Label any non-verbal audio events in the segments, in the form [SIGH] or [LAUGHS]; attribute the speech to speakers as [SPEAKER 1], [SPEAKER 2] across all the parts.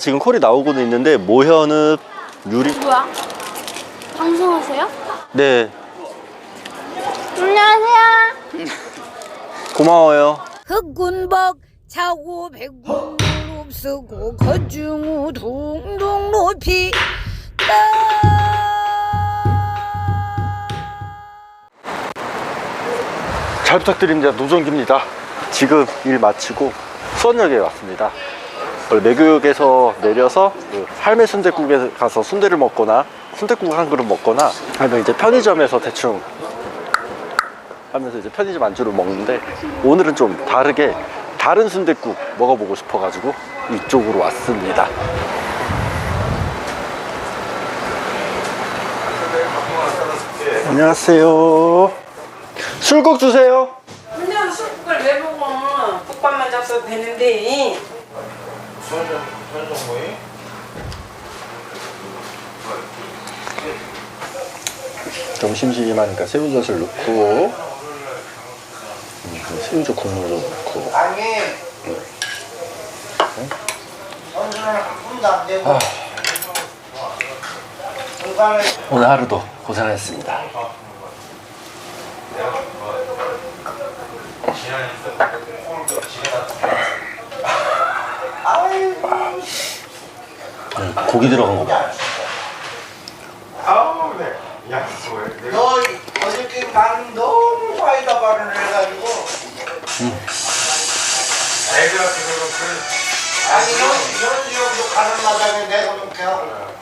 [SPEAKER 1] 지금 콜이 나오고는 있는데 모현읍 유리
[SPEAKER 2] 뭐야? 방송하세요?
[SPEAKER 1] 네
[SPEAKER 2] 안녕하세요.
[SPEAKER 1] 고마워요
[SPEAKER 3] 흑군박 차고 백군 롭쓰고 거중우 둥둥 높이
[SPEAKER 1] 잘 부탁드립니다 노정기입니다 지금 일 마치고 수원역에 왔습니다 매교역에서 내려서 그 할매 순대국에 가서 순대를 먹거나 순대국 한 그릇 먹거나 아니면 이제 편의점에서 대충 하면서 이제 편의점 안주를 먹는데 오늘은 좀 다르게 다른 순대국 먹어보고 싶어가지고 이쪽으로 왔습니다 안녕하세요 술국 주세요
[SPEAKER 4] 그냥 술국을 왜 먹어? 국밥만 잡숴도 되는데.
[SPEAKER 1] 좀 심심하니까 새우젓을 넣고 음, 그 새우젓 국물도 넣고.
[SPEAKER 5] 아니. 되고
[SPEAKER 1] 아. 오늘 하루도 고생하셨습니다 음, 고기 들어간 거 봐.
[SPEAKER 5] 너 어저께 나는 너무 사이다 발언을 해가지고. 아니 현, 현수 형도 가는 마당에 내가 그렇게 하고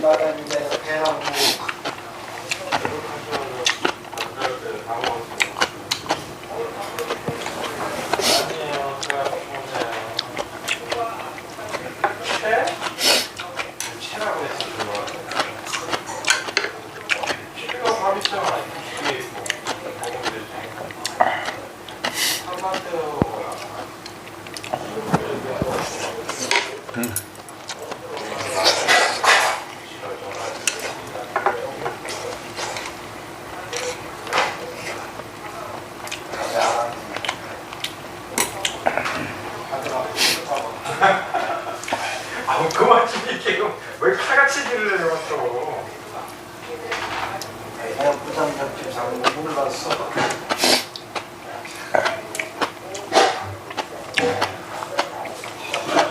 [SPEAKER 5] 마당에 내가 배하고
[SPEAKER 6] 아우 그만 좀 이렇게 왜 칼같이질을 해왔어
[SPEAKER 5] 내가 부산 잡지 잘못 몰랐어.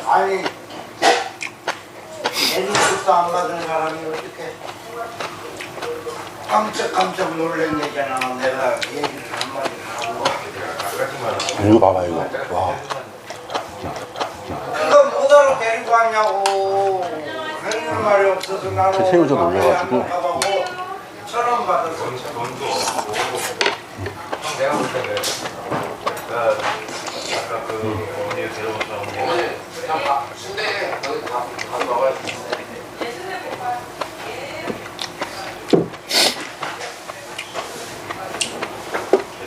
[SPEAKER 5] 아니, 애들도 안 받은 사람이 어떻게 깜짝깜짝 놀란 얘기잖아. 내가 얘기를 한마디 하고.
[SPEAKER 1] 이거 봐봐 이거 와
[SPEAKER 5] 그거 뭐하러 데리고 왔냐고. 하는 말이 없어서 나는
[SPEAKER 1] 그 새우젓 올려가지고.
[SPEAKER 5] 천원 받았어.
[SPEAKER 6] 내가 볼 때는 그 아까 그 어머니 데려오셨던 어머니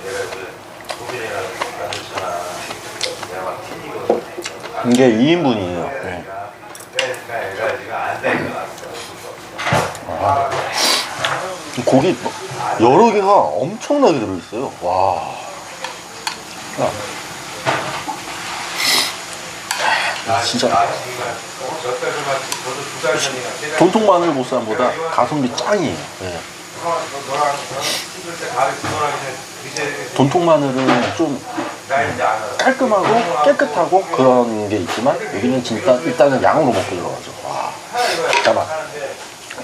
[SPEAKER 6] 내가 그 고민이랑 만들잖아 내가 막 튕기거든
[SPEAKER 1] 이게 2인분이에요 네.
[SPEAKER 6] 되니까
[SPEAKER 1] 고기 뭐 여러 개가 엄청나게 들어있어요 와 야. 아, 진짜 돈통 마늘 보쌈보다 가성비 짱이에요 네. 돈통 마늘은 좀. 깔끔하고 깨끗하고 그런 게 있지만 여기는 진짜 일단은 양으로 먹고 들어가죠 와 잠깐만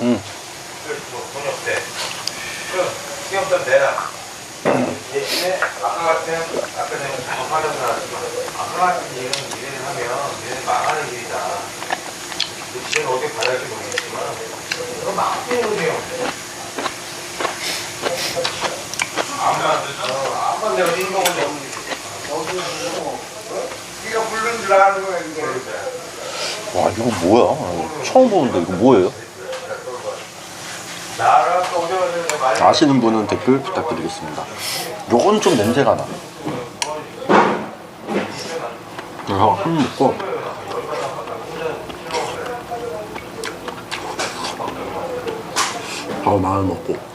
[SPEAKER 1] 음.
[SPEAKER 6] 아까 같은 아까 전에 사람 아까 같은 일은 일을 하면 일은 망하는 일이다. 지금 어떻게 받아야지 모르겠지만 이거 망하는 일이에요. 아무나 아무나 내가 인공을
[SPEAKER 1] 와 이거 뭐야? 처음 보는데 이거 뭐예요? 아시는 분은 댓글 부탁드리겠습니다. 요건 좀 냄새가 나. 그래서 한 먹고 밥 마늘 먹고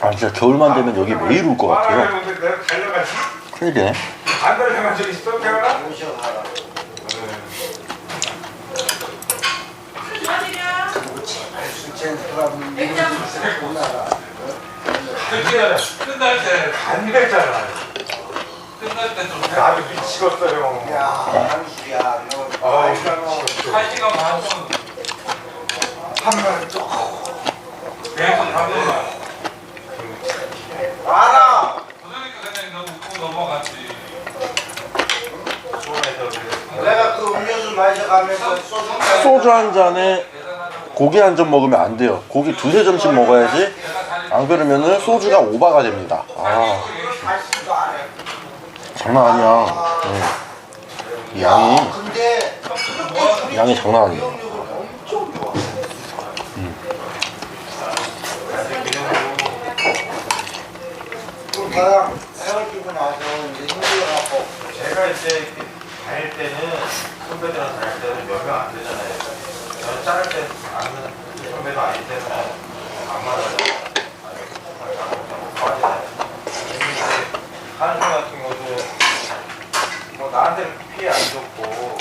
[SPEAKER 1] 아 진짜 겨울만 되면 여기 매일 올 것 같아요. 큰일이네.
[SPEAKER 5] 그
[SPEAKER 6] 끝날 때 끝날 때좀 나도 미치겠어요.
[SPEAKER 5] 야, 야, 너
[SPEAKER 6] 아,
[SPEAKER 5] 너.
[SPEAKER 6] 한반 동안 한번 쭉 계속 하면
[SPEAKER 5] 알아.
[SPEAKER 6] 그러니까 그냥 너무 웃고 넘어갔지.
[SPEAKER 5] 내가 그 음료수 마셔가면서 소주
[SPEAKER 1] 소주 한 잔에 고기 한 점 먹으면 안 돼요 고기 두세 점씩 먹어야지 안 그러면은 소주가 오바가 됩니다 아. 장난 아니야 응. 양이
[SPEAKER 5] 근데
[SPEAKER 1] 양이 장난 아니야
[SPEAKER 5] 기억력을 엄청 좋아. 그 나랑 헤어지고 나서 이제 힘들어갖고
[SPEAKER 6] 제가 이제 다닐 때는 선배들이랑 다닐 때는 몇 명 안 되잖아요. 저는 자를 때 아는 선배도 때는 안 맞아요. 하는 나한테 피해 안 줬고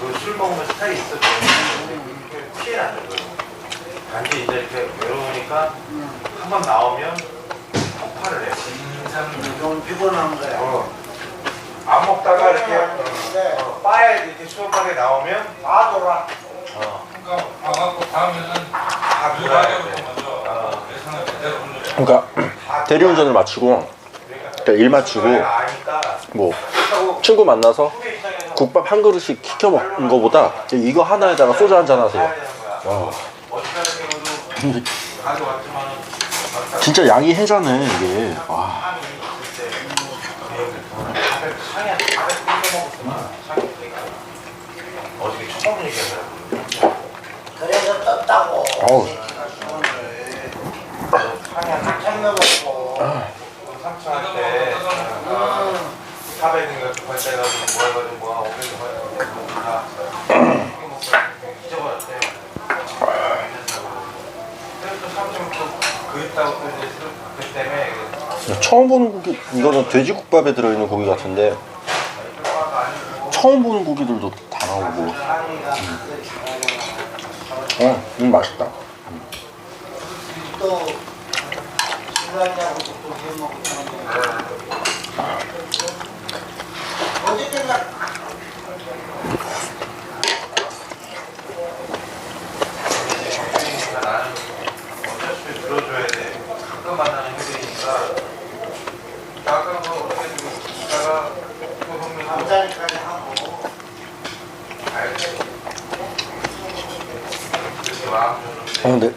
[SPEAKER 6] 그술 먹으면 스타일 있어 보이는 피해 안 줘요. 단지 이제 이렇게 외로우니까 한 번 나오면 폭발을 해. 인상
[SPEAKER 5] 좀 피곤한 거야.
[SPEAKER 6] 어. 안 먹다가 이렇게
[SPEAKER 5] 네.
[SPEAKER 6] 어, 바에 이렇게 수업하게 나오면
[SPEAKER 5] 다 돌아.
[SPEAKER 6] 어,
[SPEAKER 7] 그러니까 와갖고 다음에는
[SPEAKER 6] 다 돌아야 돼.
[SPEAKER 7] 먼저
[SPEAKER 6] 어.
[SPEAKER 1] 그러니까 대리운전을 마치고 그러니까 일
[SPEAKER 6] 아니까
[SPEAKER 1] 뭐 친구 만나서 국밥 한 그릇씩 시켜 먹는 거보다 이거 하나에다가 소주 한 잔 하세요. 와. 진짜 양이 해자네 이게. 와.
[SPEAKER 6] 상이 있을 때 다들 상이 한400 끓여 먹었구나 상이 어저께 처음 얘기하더라고
[SPEAKER 5] 그래서 떴다고.
[SPEAKER 1] 어우.
[SPEAKER 6] 상이 한
[SPEAKER 5] 챙겨먹고.
[SPEAKER 6] 삼촌한테 어, 400인가 두 번째 가지고 뭐 해가지고 뭐 500인 거 다 잊어버렸대. 그래서 또 삼촌 또 그립다고 또 이제 그 때문에
[SPEAKER 1] 처음 보는 고기 이거는 돼지국밥에 들어있는 고기 같은데 처음 보는 고기들도 다 나오고
[SPEAKER 5] 잘하잖아.
[SPEAKER 1] 어, 음 맛있다
[SPEAKER 5] 또 술한잔하고 또 해먹고 그러는데. 어저께가
[SPEAKER 6] 그러니까 나는 어쩔 수 없이 들어줘야 돼. 가끔 만나는 형들이니까 가끔 뭐 해가지고 있다가 또 형님 하고
[SPEAKER 5] 남자니까지 하고.
[SPEAKER 6] 알지. 그렇게 마음 좀
[SPEAKER 1] 어 근데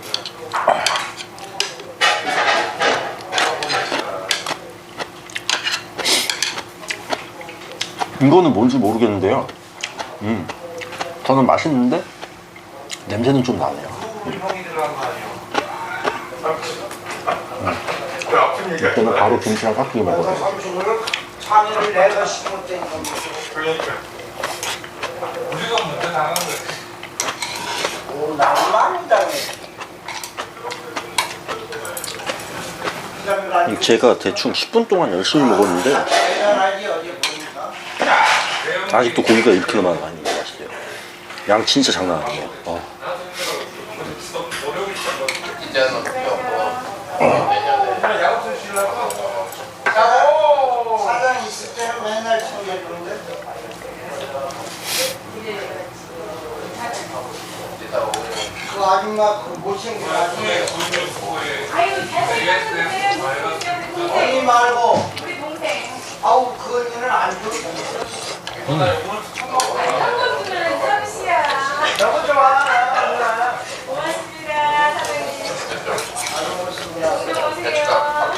[SPEAKER 1] 이거는 뭔지 모르겠는데요. 음. 저는 맛있는데 냄새는 좀 나네요.
[SPEAKER 6] 아픈 얘기야?
[SPEAKER 1] 이때는 바로 김치랑 깍두기
[SPEAKER 5] 당해
[SPEAKER 1] 제가 대충 10분 동안 열심히 먹었는데
[SPEAKER 5] 대단하지 어제 보니까
[SPEAKER 1] 아직도 고기가 이렇게 많이 많이 맛있어요. 양 진짜 장난 아니에요. 어.
[SPEAKER 6] 야구선 쉬려고
[SPEAKER 5] 사장 있을 때는 맨날 챙겨주는데 그 아줌마 그 못생긴 아줌마 언니 말고 아우 그 언니는 안 줘. 너무 좋아 누나.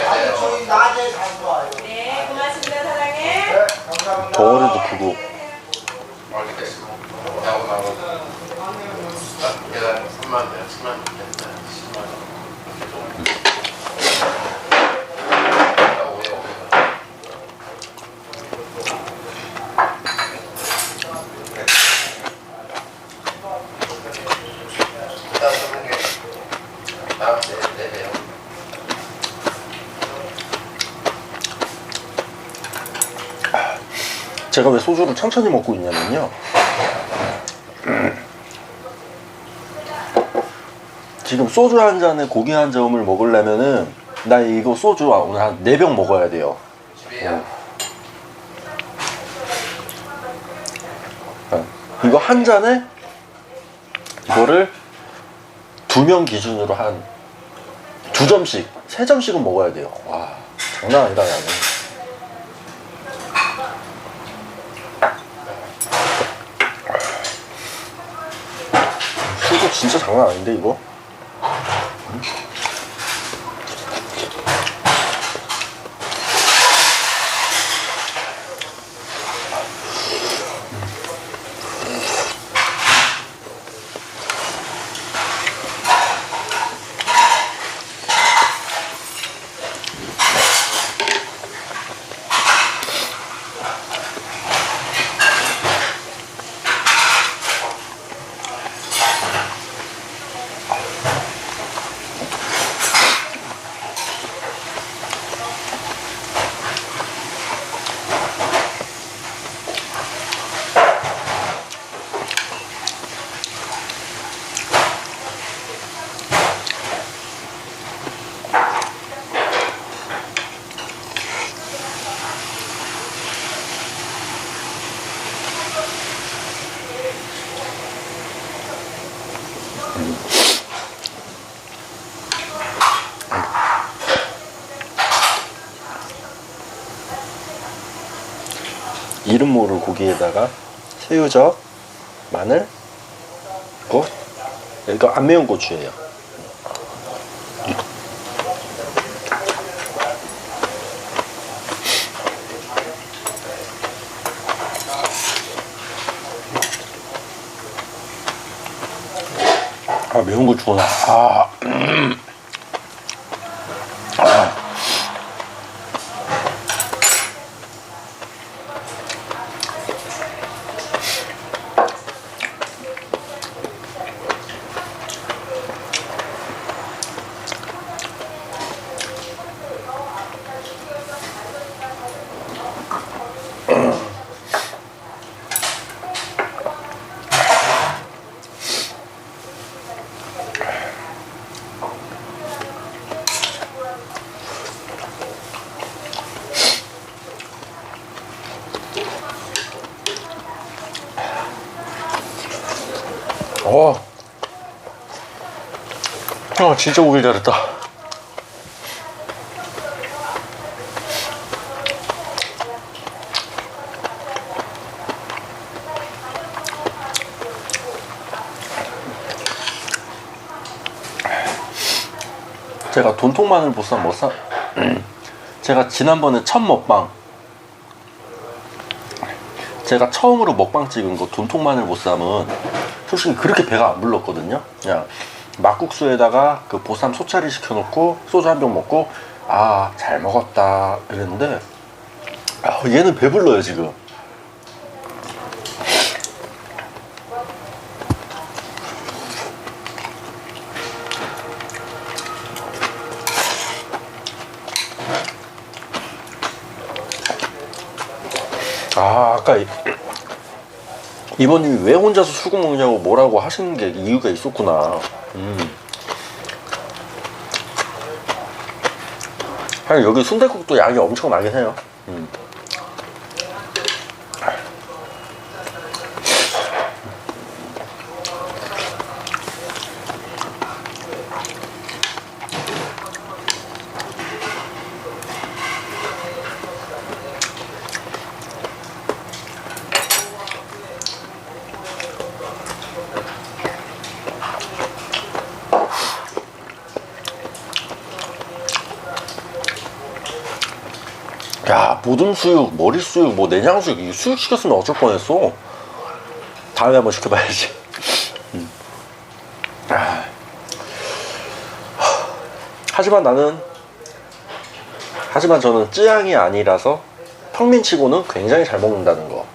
[SPEAKER 5] 아니 저희 낮에 자주 와요. 네 감사합니다.
[SPEAKER 1] 덩어리도 크고
[SPEAKER 8] 계단 3만 원, 10만 원, 10만 원. 다음 주에 네 배요.
[SPEAKER 1] 제가 왜 소주를 천천히 먹고 있냐면요. 지금 소주 한 잔에 고기 한 점을 먹으려면은 나 이거 소주 오늘 한네병 먹어야 돼요. 어. 이거 한 잔에 이거를 두 명 기준으로 한 두 점씩, 세 점씩은 먹어야 돼요. 와, 장난 아니다, 나는. 술도 진짜 장난 아닌데, 이거? 이름 모를 고기에다가 새우젓, 마늘, 고 이거 안 매운 고추예요. 아 매운 고추구나. 아. 어. 아, 진짜 오길 잘했다. 제가 돈통 마늘 보쌈 뭐 사? 제가 지난번에 첫 먹방 제가 처음으로 먹방 찍은 거 돈통 마늘 보쌈은 솔직히 그렇게 배가 안 불렀거든요. 그냥 막국수에다가 그 보쌈 소짜리 시켜놓고 소주 한 병 먹고 아 잘 먹었다 이랬는데 아, 얘는 배불러요 지금. 아 아까 이- 이모님이 왜 혼자서 수국 먹냐고 뭐라고 하시는 게 이유가 있었구나. 음. 하긴 여기 순대국도 양이 엄청 나긴 해요. 음. 야 모든 수육, 머리 수육, 뭐 내장 수육 이 수육 시켰으면 어쩔 뻔했어. 다음에 한번 시켜봐야지. 음. 아. 하지만 나는 하지만 저는 찌양이 아니라서 평민치고는 굉장히 잘 먹는다는 거.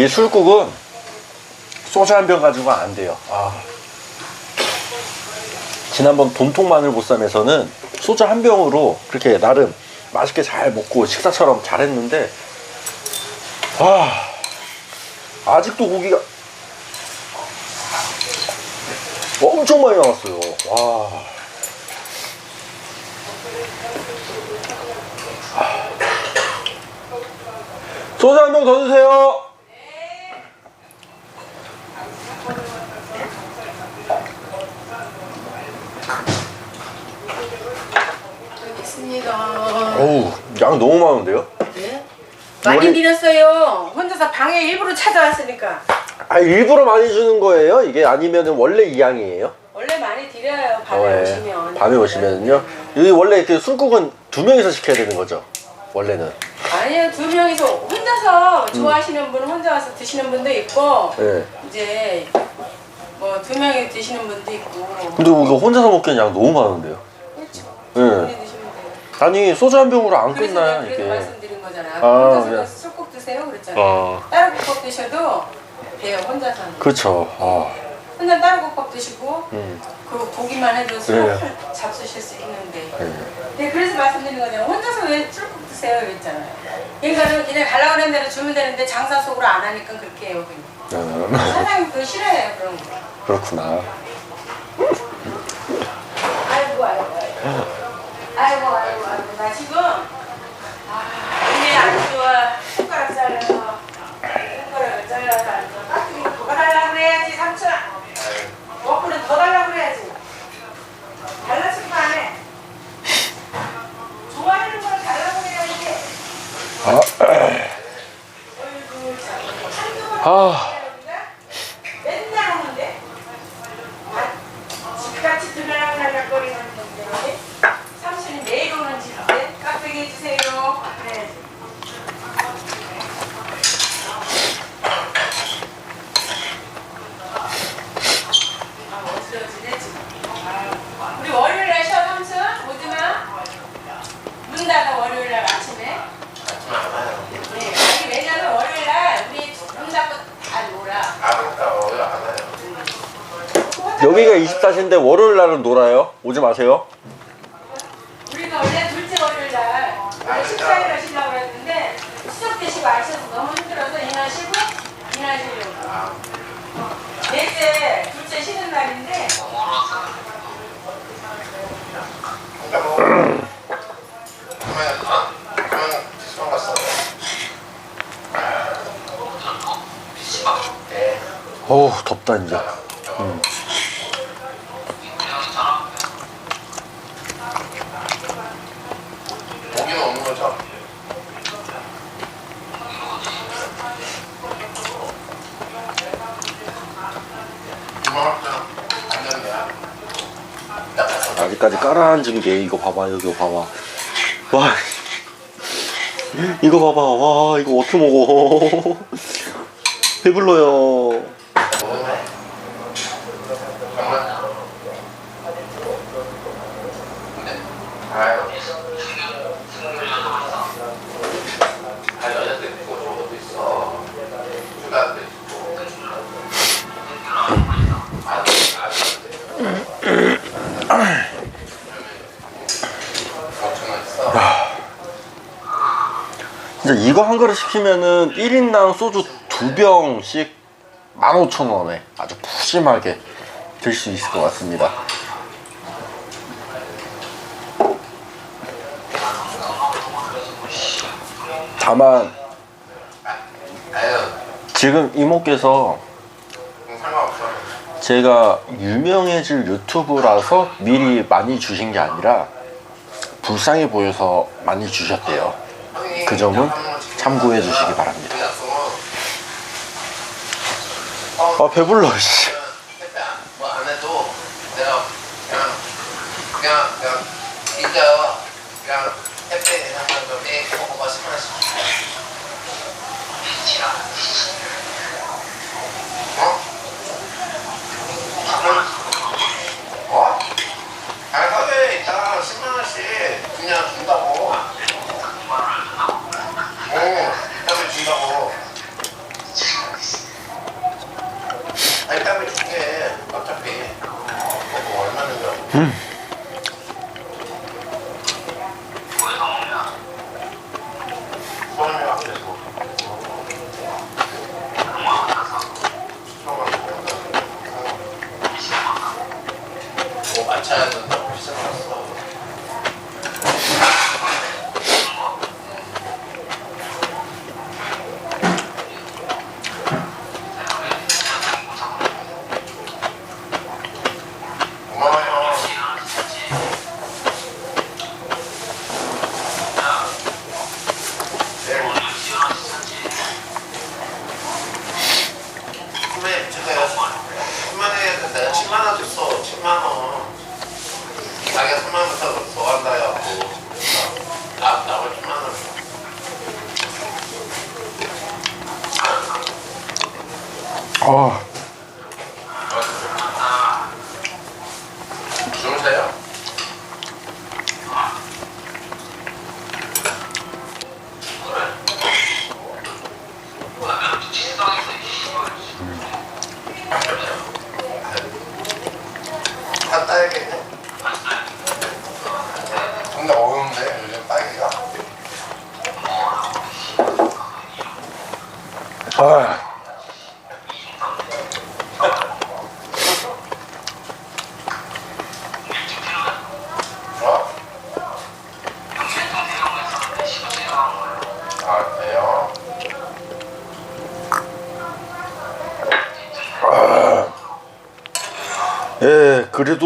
[SPEAKER 1] 이 술국은 소주 한 병 가지고 안 돼요. 아. 지난번 돈통 마늘 보쌈에서는 소주 한 병으로 그렇게 나름 맛있게 잘 먹고 식사처럼 잘 했는데 아 아직도 고기가 엄청 많이 나왔어요. 와. 소주 한 병 더 주세요. 어우, 양 너무 많은데요?
[SPEAKER 4] 네? 많이
[SPEAKER 1] 머리-
[SPEAKER 4] 드렸어요. 혼자서 방에 일부러 찾아왔으니까.
[SPEAKER 1] 아, 일부러 많이 주는 거예요? 이게 아니면 원래 이 양이에요?
[SPEAKER 4] 원래 많이 드려요. 밤에
[SPEAKER 1] 어, 예.
[SPEAKER 4] 오시면.
[SPEAKER 1] 밤에 오시면은요? 여기 원래 그 술국은 두 명이서 시켜야 되는 거죠? 원래는.
[SPEAKER 4] 아니요 두 명이서 혼자서 좋아하시는 분 혼자 와서 드시는 분도 있고
[SPEAKER 1] 예.
[SPEAKER 4] 이제 뭐 두 명이 드시는 분도 있고.
[SPEAKER 1] 근데 이거 혼자서 먹기엔 양 너무 많은데요?
[SPEAKER 4] 그렇죠.
[SPEAKER 1] 예. 아니, 소주 한 병으로 안
[SPEAKER 4] 그래서
[SPEAKER 1] 끝나요,
[SPEAKER 4] 내가 그래서
[SPEAKER 1] 이게.
[SPEAKER 4] 말씀드린 거잖아.
[SPEAKER 1] 아,
[SPEAKER 4] 혼자서
[SPEAKER 1] 그냥.
[SPEAKER 4] 술국 드세요 그랬잖아 요.
[SPEAKER 1] 아,
[SPEAKER 4] 따로 국밥 드셔도 돼요 혼자서는.
[SPEAKER 1] 그쵸. 아,
[SPEAKER 4] 혼자 따로 국밥 드시고
[SPEAKER 1] 음.
[SPEAKER 4] 그 보기만 해도 술
[SPEAKER 1] 네.
[SPEAKER 4] 잡수실 수 있는데.
[SPEAKER 1] 예.
[SPEAKER 4] 네, 그래서 말씀드린 거잖아요. 혼자서 왜 술국 드세요 이랬잖아요. 그러니까는 그냥 가려고 하는 대로 주면 되는데 장사 속으로 안 하니까 그렇게 해요. 그냥.
[SPEAKER 1] 음,
[SPEAKER 4] 사장님 그거 싫어해요 그런 거.
[SPEAKER 1] 그렇구나.
[SPEAKER 4] 아이고 아이고. 아이고 아이고 아이고 나 지금 아 이게 안 좋아 손가락 잘라서 손가락을 잘라서 안 좋아. 깍두기 더 달라고 그래야지 삼촌. 먹고는 더 달라고 그래야지. 달라치면 안 해. 좋아하는 걸 달라고 해야지.
[SPEAKER 1] 아,
[SPEAKER 4] 어이구 참.
[SPEAKER 1] 아,
[SPEAKER 4] 맨날 오는데 아, 집같이 들락날락거리는 분들인데 삼촌이 매일 오는 집인데 깍두기 해주세요 그래야지 아 어지러지네 지금 아, 우리 월요일날 쉬어 삼촌 오지마 문 닫아 월요일날 아침에 네 여기 왜냐면 월요일날 우리 문 닫고 다 놀아
[SPEAKER 8] 아, 갔다 와요. 안 와요.
[SPEAKER 1] 여기가 24시인데 월요일 날은 놀아요? 오지 마세요.
[SPEAKER 4] 우리가 원래 둘째 월요일 날 원래 14일 하시려고 했는데 추석 되시고 아셔서 너무 힘들어서 이날 쉬고 이날 쉬려고 넷째 둘째 쉬는 날인데.
[SPEAKER 1] 어우, 덥다, 이제.
[SPEAKER 8] 고기는 없는 거죠? 이만 할때는 안 되는 거야.
[SPEAKER 1] 아직까지 깔아앉은 게 이거 봐봐 여기 봐봐. 와. 이거 봐봐. 와 이거 어떻게 먹어? [LAUGHS] 배불러요
[SPEAKER 8] 아유. 아, 여자들 있고 저것도 있어. 휴가도 있고. 아들, 아들한테. 걱정은 있어.
[SPEAKER 1] 진짜 이거 한 그릇 시키면은 1인당 소주 두 병씩 15,000원에 아주 푸짐하게 들 수 있을 것 같습니다 다만 지금 이모께서. 제가 유명해질 유튜브라서 미리 많이 주신 게 아니라 불쌍해 보여서 많이 주셨대요. 그 점은 참고해 주시기 바랍니다. 아 배불러 씨.
[SPEAKER 8] 어? 아, 그냥 준다고. 준다고. 아니, 땀을 줄게. 어차피. 뭐 얼마는 줘. 응. 뭐
[SPEAKER 1] 마차는
[SPEAKER 8] 너무 비싸서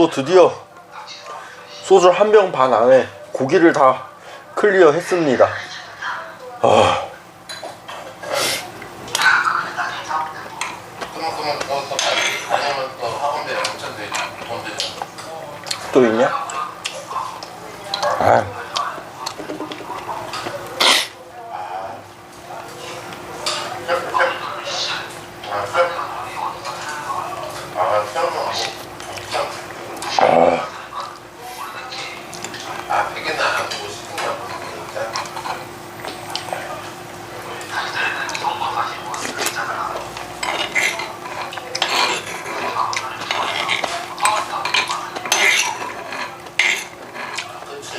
[SPEAKER 1] 예, 그래도 드디어 소주 한 병 반 안에 고기를 다 클리어 했습니다. 아,
[SPEAKER 8] 또
[SPEAKER 1] 있냐? 아,
[SPEAKER 8] 아, 태어나. 아, 되게 나안 보고 싶은가 보다. 그치.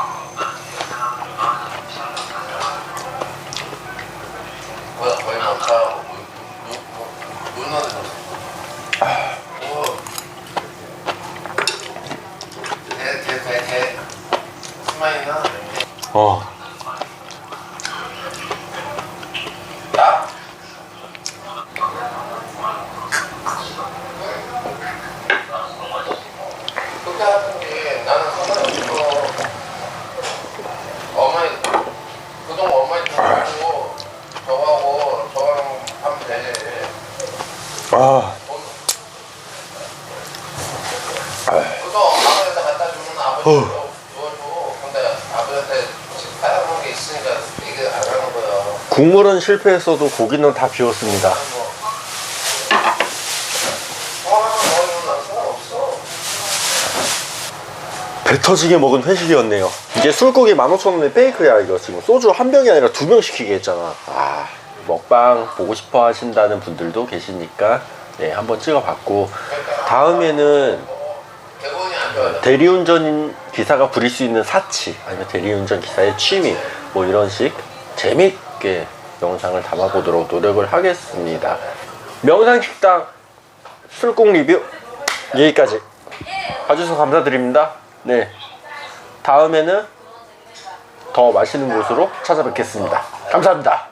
[SPEAKER 8] 뭐야, 거의 못 가. 눈은 오. 대, 대, 대, 대. 스마일이나
[SPEAKER 1] 어.
[SPEAKER 8] 나? 그렇게 하는 게 나는 상관없어. 어머니, 그동안 어머니 주고 저하고 저랑 하면 돼.
[SPEAKER 1] 아,
[SPEAKER 8] 그거 아버지한테 갖다 주면 아버지 주워줘. 근데 아버지한테 지금 팔아먹은 게 있으니까 얘기 안 하는 거야.
[SPEAKER 1] 국물은 실패했어도 고기는 다 비웠습니다. 배 터지게 먹은 회식이었네요. 이게 술고기 15,000원에 베이크야, 이거 지금. 소주 한 병이 아니라 두 병 시키게 했잖아. 아, 먹방 보고 싶어 하신다는 분들도 계시니까, 네, 한번 찍어봤고, 다음에는. 대리운전 기사가 부릴 수 있는 사치, 아니면 대리운전 기사의 취미, 뭐 이런 식 재 밌게 영상을 담아보도록 노력을 하겠습니다. 명상식당 술국 리뷰 여기까지 봐주셔서 감사드립니다. 네. 다음에는 더 맛있는 곳으로 찾아뵙겠습니다. 감사합니다.